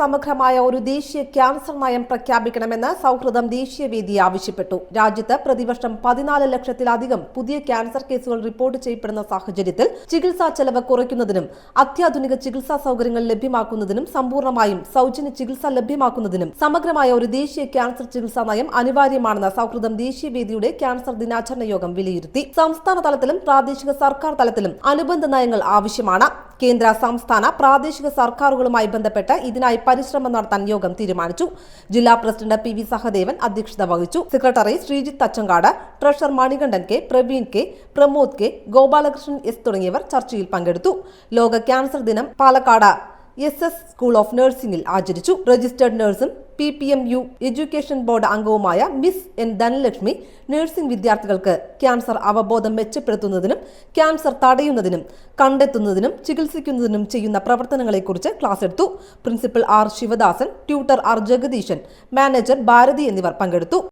സമഗ്രമായ ഒരു ദേശീയ ക്യാൻസർ നയം പ്രഖ്യാപിക്കണമെന്ന് സൗഹൃദം ദേശീയ വേദി ആവശ്യപ്പെട്ടു. രാജ്യത്ത് പ്രതിവർഷം പതിനാല് ലക്ഷത്തിലധികം പുതിയ ക്യാൻസർ കേസുകൾ റിപ്പോർട്ട് ചെയ്യപ്പെടുന്ന സാഹചര്യത്തിൽ ചികിത്സാ ചെലവ് കുറയ്ക്കുന്നതിനും അത്യാധുനിക ചികിത്സാ സൗകര്യങ്ങൾ ലഭ്യമാക്കുന്നതിനും സമ്പൂർണമായും സൗജന്യ ചികിത്സ ലഭ്യമാക്കുന്നതിനും സമഗ്രമായ ഒരു ദേശീയ ക്യാൻസർ ചികിത്സാ നയം അനിവാര്യമാണെന്ന് സൗഹൃദം ദേശീയ വേദിയുടെ ക്യാൻസർ ദിനാചരണ യോഗം വിലയിരുത്തി. സംസ്ഥാന തലത്തിലും പ്രാദേശിക സർക്കാർ തലത്തിലും അനുബന്ധ നയങ്ങൾ ആവശ്യമാണ്. കേന്ദ്ര സംസ്ഥാന പ്രാദേശിക സർക്കാരുകളുമായി ബന്ധപ്പെട്ട് ഇതിനായി പരിശ്രമം നടത്താൻ യോഗം തീരുമാനിച്ചു. ജില്ലാ പ്രസിഡന്റ് പി വി സഹദേവൻ അധ്യക്ഷത വഹിച്ചു. Secretary Sreejith Thachangad treasurer Manikandan K Praveen K Pramod K Gopalakrishnan S തുടങ്ങിയവർ ചർച്ചയിൽ പങ്കെടുത്തു. ലോക ക്യാൻസർ ദിനം Palakkad S S school of നഴ്സിംഗിൽ ആചരിച്ചു. Registered നഴ്സും P P M U education board അംഗവുമായ മിസ് എൻ ധനലക്ഷ്മി നഴ്സിംഗ് വിദ്യാർത്ഥികൾക്ക് ക്യാൻസർ അവബോധം മെച്ചപ്പെടുത്തുന്നതിനും ക്യാൻസർ തടയുന്നതിനും കണ്ടെത്തുന്നതിനും ചികിത്സിക്കുന്നതിനും ചെയ്യുന്ന പ്രവർത്തനങ്ങളെക്കുറിച്ച് ക്ലാസ് എടുത്തു. Principal R Sivadasan tutor R Jagadeesan manager Bharathi എന്നിവർ പങ്കെടുത്തു.